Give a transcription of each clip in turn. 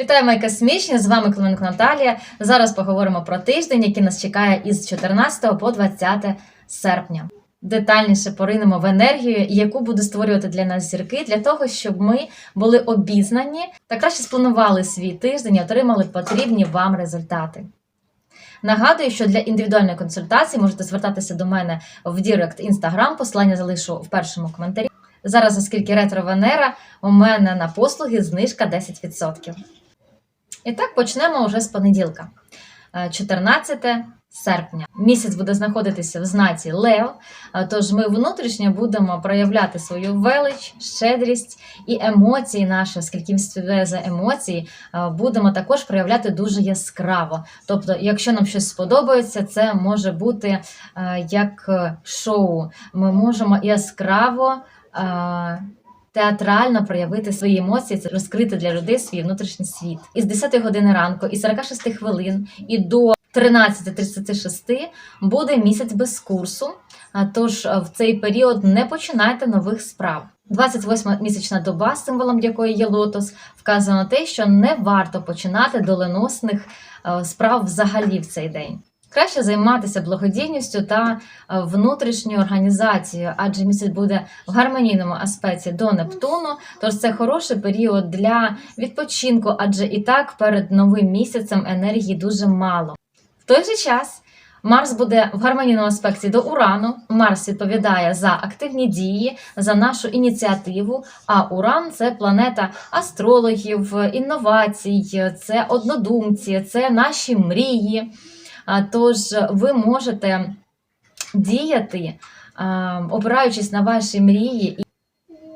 Вітаю, мої космічні! З вами Клименко Наталія. Зараз поговоримо про тиждень, який нас чекає із 14 по 20 серпня. Детальніше поринемо в енергію, яку буде створювати для нас зірки, для того, щоб ми були обізнані та краще спланували свій тиждень і отримали потрібні вам результати. Нагадую, що для індивідуальної консультації можете звертатися до мене в Дірект Інстаграм. Посилання залишу в першому коментарі. Зараз, оскільки ретро Венера, у мене на послуги знижка 10%. І так почнемо вже з понеділка, Е, 14 серпня. Місяць буде знаходитися в знаці Лев, е, тож ми внутрішньо будемо проявляти свою велич, щедрість і емоції наші, оскільки за емоції, е, будемо також проявляти дуже яскраво. Тобто, якщо нам щось сподобається, це може бути е, як е, шоу. Ми можемо яскраво. Театрально проявити свої емоції, розкрити для людей свій внутрішній світ. Із 10 години ранку і 46 хвилин і до 13.36 буде місяць без курсу. Тож е, в цей період не починайте нових справ. 28 місячна доба, символом якої є лотос, вказує на те, що не варто починати доленосних е, справ взагалі в цей день. Краще займатися благодійністю та е, внутрішньою організацією, адже місяць буде в гармонійному аспекті до Нептуну. Тож це хороший період для відпочинку, адже і так перед новим місяцем енергії дуже мало. В той же час Марс буде в гармонійному аспекті до Урану. Марс відповідає за активні дії, за нашу ініціативу. А Уран це планета астрологів, інновацій, це однодумці, це наші мрії. Тож ви можете діяти, а, опираючись на ваші мрії і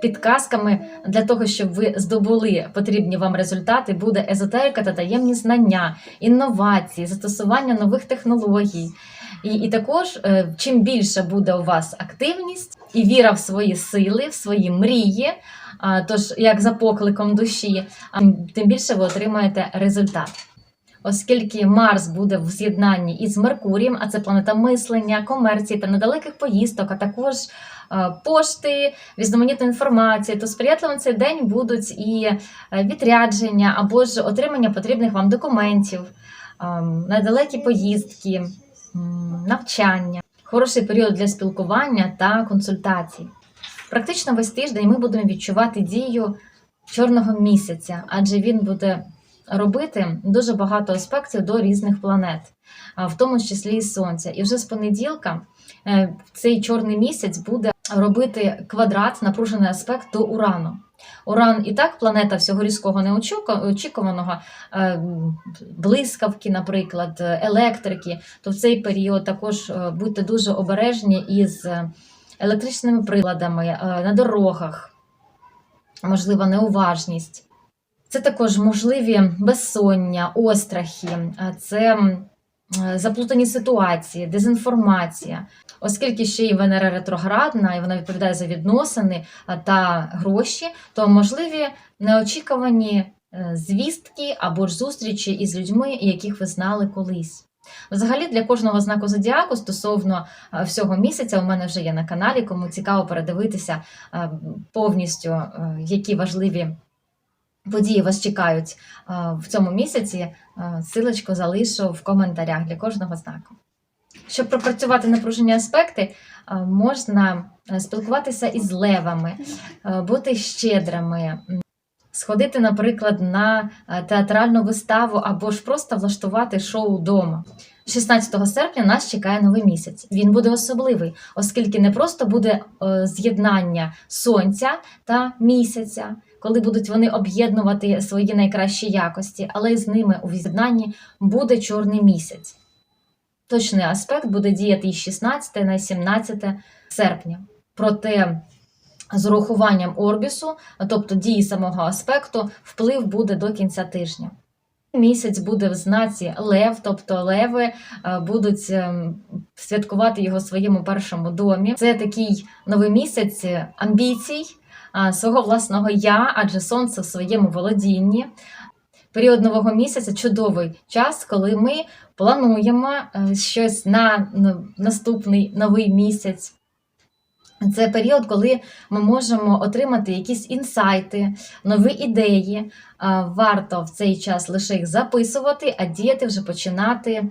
підказками для того, щоб ви здобули потрібні вам результати, буде езотерика та таємні знання, інновації, застосування нових технологій. І, і також, е, чим більше буде у вас активність і віра в свої сили, в свої мрії, тож як за покликом душі, тим більше ви отримаєте результат оскільки Марс буде в з'єднанні із Меркурієм, а це планета мислення, комерції та недалеких поїздок, а також е, пошти, різноманітна інформація, то сприятливим цей день будуть і е, відрядження або ж отримання потрібних вам документів, е, недалекі поїздки, навчання. Хороший період для спілкування та консультацій. Практично весь тиждень ми будемо відчувати дію чорного місяця, адже він буде робити дуже багато аспектів до різних планет, в тому числі і Сонця. І вже з понеділка е, цей чорний місяць буде робити квадрат, напружений аспект до Урану. Уран і так планета всього різкого неочікуваного, е, блискавки, наприклад, електрики, то в цей період також е, будьте дуже обережні із електричними приладами на дорогах, можливо, неуважність. Це також можливі безсоння, острахи, це е, заплутані ситуації, дезінформація. Оскільки ще й Венера ретроградна, і вона відповідає за відносини та гроші, то можливі неочікувані е, звістки або ж зустрічі із людьми, яких ви знали колись. Взагалі для кожного знаку зодіаку стосовно е, всього місяця у мене вже є на каналі, кому цікаво передивитися повністю, які важливі події вас чекають в цьому місяці, силочку залишу в коментарях для кожного знаку. Щоб пропрацювати напружені аспекти, можна е, спілкуватися із левами, е, бути щедрими, сходити, наприклад, на е, театральну виставу або ж просто влаштувати шоу вдома. 16 серпня нас чекає новий місяць. Він буде особливий, оскільки не просто буде е, з'єднання сонця та місяця, коли будуть вони об'єднувати свої найкращі якості, але з ними у з'єднанні буде чорний місяць. Точний аспект буде діяти із 16 на 17 серпня. Проте з урахуванням орбісу, тобто дії самого аспекту, вплив буде до кінця тижня. Місяць буде в знаці Лев, тобто леви е, будуть ем, святкувати його в своєму першому домі. Це такий новий місяць е, амбіцій, свого власного я, адже сонце в своєму володінні. Період нового місяця чудовий час, коли ми плануємо е, щось на наступний новий місяць. Це період, коли ми можемо отримати якісь інсайти, нові ідеї. Варто в цей час лише їх записувати, а діяти вже починати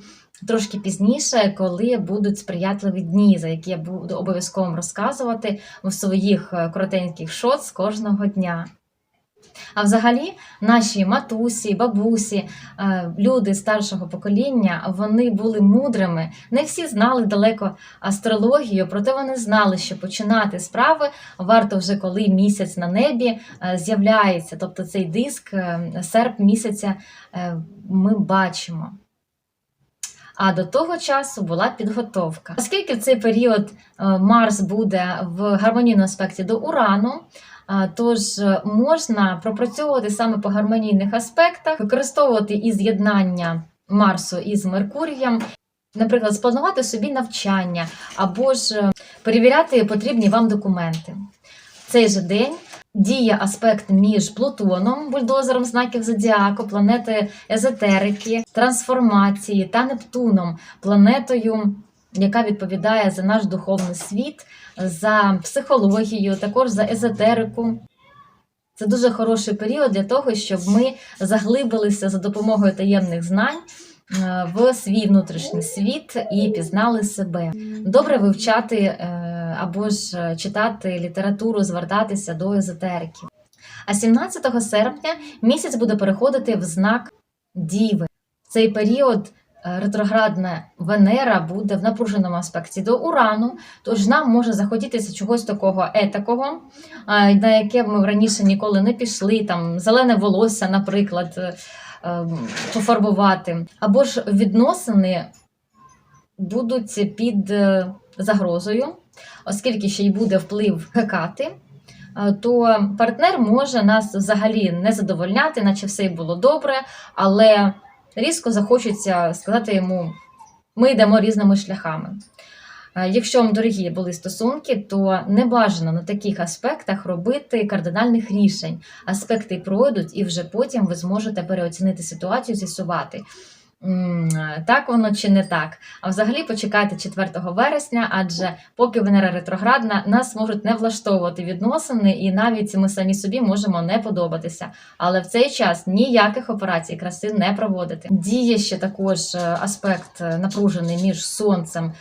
трошки пізніше, коли будуть сприятливі дні, за які я буду обов'язково розказувати в своїх е, коротеньких шоц кожного дня. А взагалі, наші матусі, бабусі, е, люди старшого покоління, вони були мудрими. Не всі знали далеко астрологію, проте вони знали, що починати справи варто вже коли місяць на небі е, з'являється. Тобто цей диск, серп місяця ми бачимо. А до того часу була підготовка. Оскільки в цей період е, Марс буде в гармонійному аспекті до Урану, Тож е, можна пропрацьовувати саме по гармонійних аспектах, використовувати і з'єднання Марсу із Меркурієм, наприклад, спланувати собі навчання або ж е, перевіряти потрібні вам документи. В цей же день діє аспект між Плутоном, бульдозером знаків зодіаку, планетою езотерики, трансформації та Нептуном, планетою, яка відповідає за наш духовний світ за психологію, також за езотерику. Це дуже хороший період для того, щоб ми заглибилися за допомогою таємних знань е, в свій внутрішній світ і пізнали себе. Добре вивчати е, або ж читати літературу, звертатися до езотериків. А 17 серпня місяць буде переходити в знак Діви. В цей період е, ретроградна Венера буде в напруженому аспекті до Урану, тож нам може захотітися чогось такого етакого, на яке ми раніше ніколи не пішли, там зелене волосся, наприклад, е, е, пофарбувати. Або ж відносини будуть під е, загрозою, оскільки ще й буде вплив Гекати. е, То партнер може нас взагалі не задовольняти, наче все й було добре, але різко захочеться сказати йому: ми йдемо різними шляхами. Е, Якщо вам дорогі були стосунки, то не бажано на таких аспектах робити кардинальних рішень. Аспекти пройдуть, і вже потім ви зможете переоцінити ситуацію, з'ясувати. Так воно чи не так. А взагалі почекайте 4 вересня, адже поки Венера ретроградна, нас можуть не влаштовувати відносини, і навіть ми самі собі можемо не подобатися. Але в цей час ніяких операцій краси не проводити. Діє ще також е, аспект е, напружений між сонцем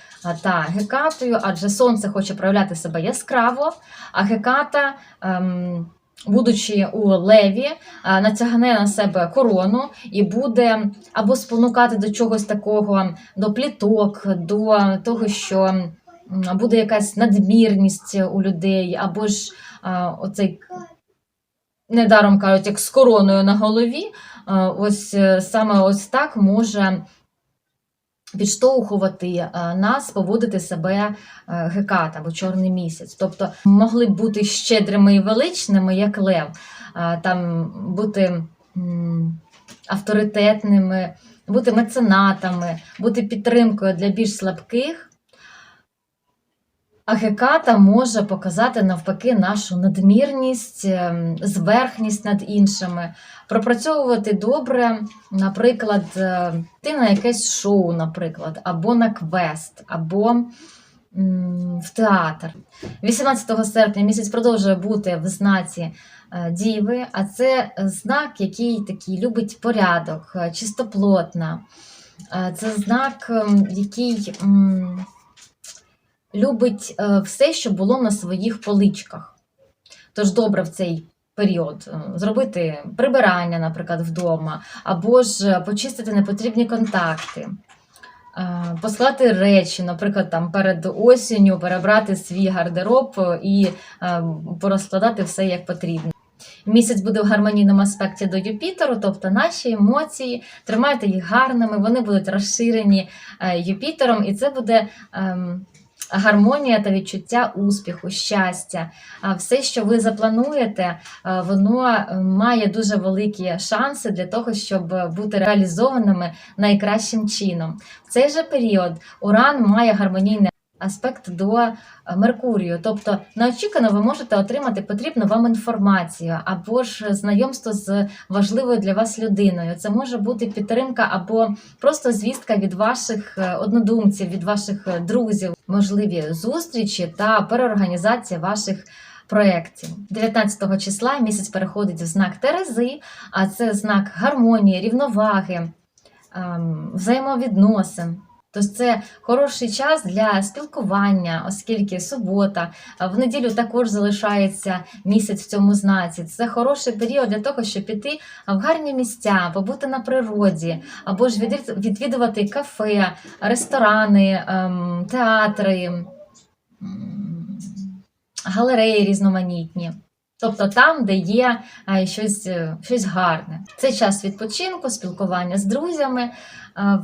та Гекатою, адже сонце хоче проявляти себе яскраво, а Геката. Ем, Будучи у леві, натягне на себе корону і буде або спонукати до чогось такого, до пліток, до того, що буде якась надмірність у людей, або ж оцей недаром кажуть, як з короною на голові. Ось е, саме ось так може підштовхувати е, нас поводити себе е, гекат або чорний місяць. Тобто могли б бути щедрими і величними, як лев, е, там бути авторитетними, бути меценатами, бути підтримкою для більш слабких. А геката може показати навпаки нашу надмірність, ем, зверхність над іншими, пропрацьовувати добре, наприклад, е, йти на якесь шоу, наприклад, або на квест, або в театр. 18 серпня місяць продовжує бути в знаці е, Діви, а це знак, який такий любить порядок, е, чистоплотна. Це знак, який. любить все, що було на своїх поличках. Тож добре в цей період е, зробити прибирання, наприклад, вдома, або ж е, почистити непотрібні контакти. е, Посклати речі, наприклад, там перед осінню перебрати свій гардероб і порозкладати все як потрібно. Місяць буде в гармонійному аспекті до Юпітеру, тобто наші емоції, тримайте їх гарними, вони будуть розширені Юпітером, і це буде ем, гармонія та відчуття успіху, щастя. Все, що ви заплануєте, е, воно е, має дуже великі шанси для того, щоб бути реалізованими найкращим чином. В цей же період Уран має гармонійний аспект до е, Меркурію. Тобто, неочікувано ви можете отримати потрібну вам інформацію або ж знайомство з важливою для вас людиною. Це може бути підтримка або просто звістка від ваших е, однодумців, від ваших е, друзів, можливі зустрічі та переорганізація ваших. Проєктів 19 числа місяць переходить в знак Терези, а це знак гармонії, рівноваги, ем, взаємовідносин. Тож це хороший час для спілкування, оскільки субота, в неділю також залишається місяць в цьому знаці. Це хороший період для того, щоб піти в гарні місця, побути на природі, або ж відвідувати кафе, ресторани, ем, театри, галереї різноманітні. Тобто там, де є е, щось, е, щось гарне. Це час відпочинку, спілкування з друзями. Е,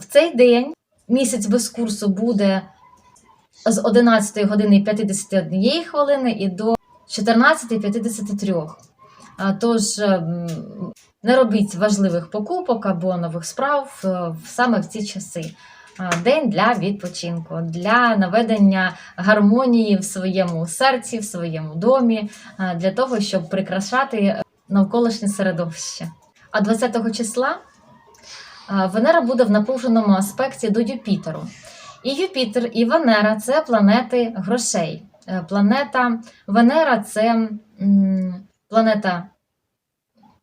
В цей день місяць без курсу буде з 11 години 51 хвилини і до 14.53. А, Тож е, не робіть важливих покупок або нових справ е, саме в ці часи. День для відпочинку, для наведення гармонії в своєму серці, в своєму домі, для того, щоб прикрашати е, навколишнє середовище. А 20 числа Венера буде в напруженому аспекті до Юпітеру. І Юпітер, і Венера це планети грошей. Е, Планета Венера це планета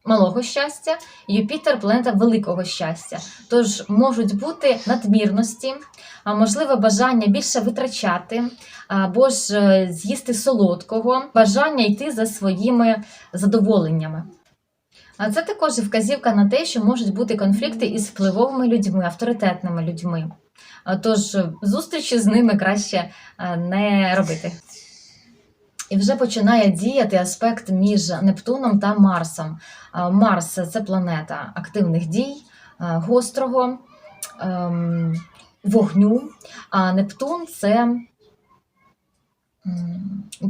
малого щастя, Юпітер планета великого щастя. Тож можуть бути надмірності, можливе бажання більше витрачати, або ж е, з'їсти солодкого, бажання йти за своїми задоволеннями. А це також вказівка на те, що можуть бути конфлікти із впливовими людьми, авторитетними людьми. Тож е, зустрічі з ними краще е, не робити. І вже починає діяти аспект між Нептуном та Марсом. Марс це планета активних дій, е, гострого ем, вогню, а Нептун це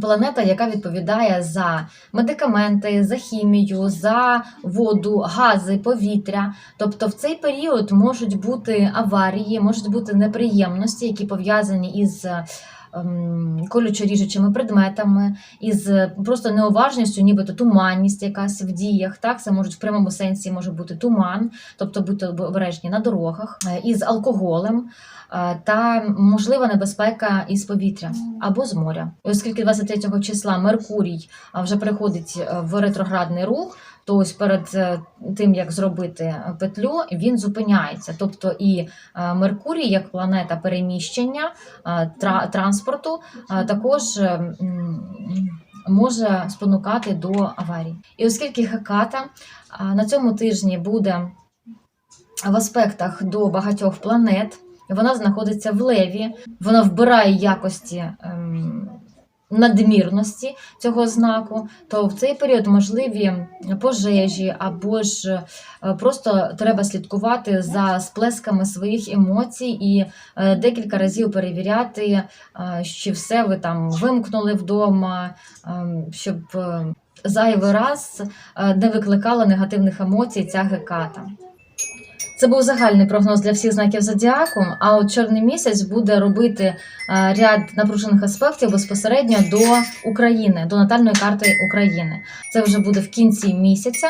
планета, яка відповідає за медикаменти, за хімію, за воду, гази, повітря. Тобто в цей період можуть бути аварії, можуть бути неприємності, які пов'язані із ем, колючо-ріжучими предметами, із просто неуважністю, нібито туманність якась в діях. Так, це можуть в прямому сенсі може бути туман, тобто бути обережні на дорогах, е, із алкоголем. е, Та можлива небезпека із повітря або з моря, І оскільки 23 числа Меркурій вже переходить е, в ретроградний рух, то ось перед е, тим як зробити е, петлю, він зупиняється. Тобто і е, Меркурій, як планета переміщення транспорту, також може спонукати до аварій. І оскільки Хеката на цьому тижні буде в аспектах до багатьох планет, вона знаходиться в леві, вона вбирає якості. Надмірності цього знаку, то в цей період можливі пожежі, або ж е, просто треба слідкувати за сплесками своїх емоцій і е, декілька разів перевіряти, е, чи все ви там вимкнули вдома, щоб зайвий раз не викликала негативних емоцій ця геката. Це був загальний прогноз для всіх знаків зодіаку. А от чорний місяць буде робити е, ряд напружених аспектів безпосередньо до України, до натальної карти України. Це вже буде в кінці місяця.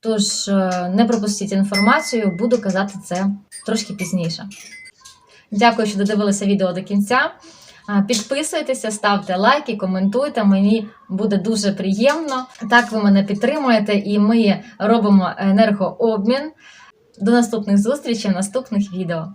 Тож е, не пропустіть інформацію, буду казати це трошки пізніше. Дякую, що додивилися відео до кінця. Підписуйтеся, ставте лайки, коментуйте. Мені буде дуже приємно. Так ви мене підтримуєте, і ми робимо енергообмін. До наступних зустрічей в наступних відео.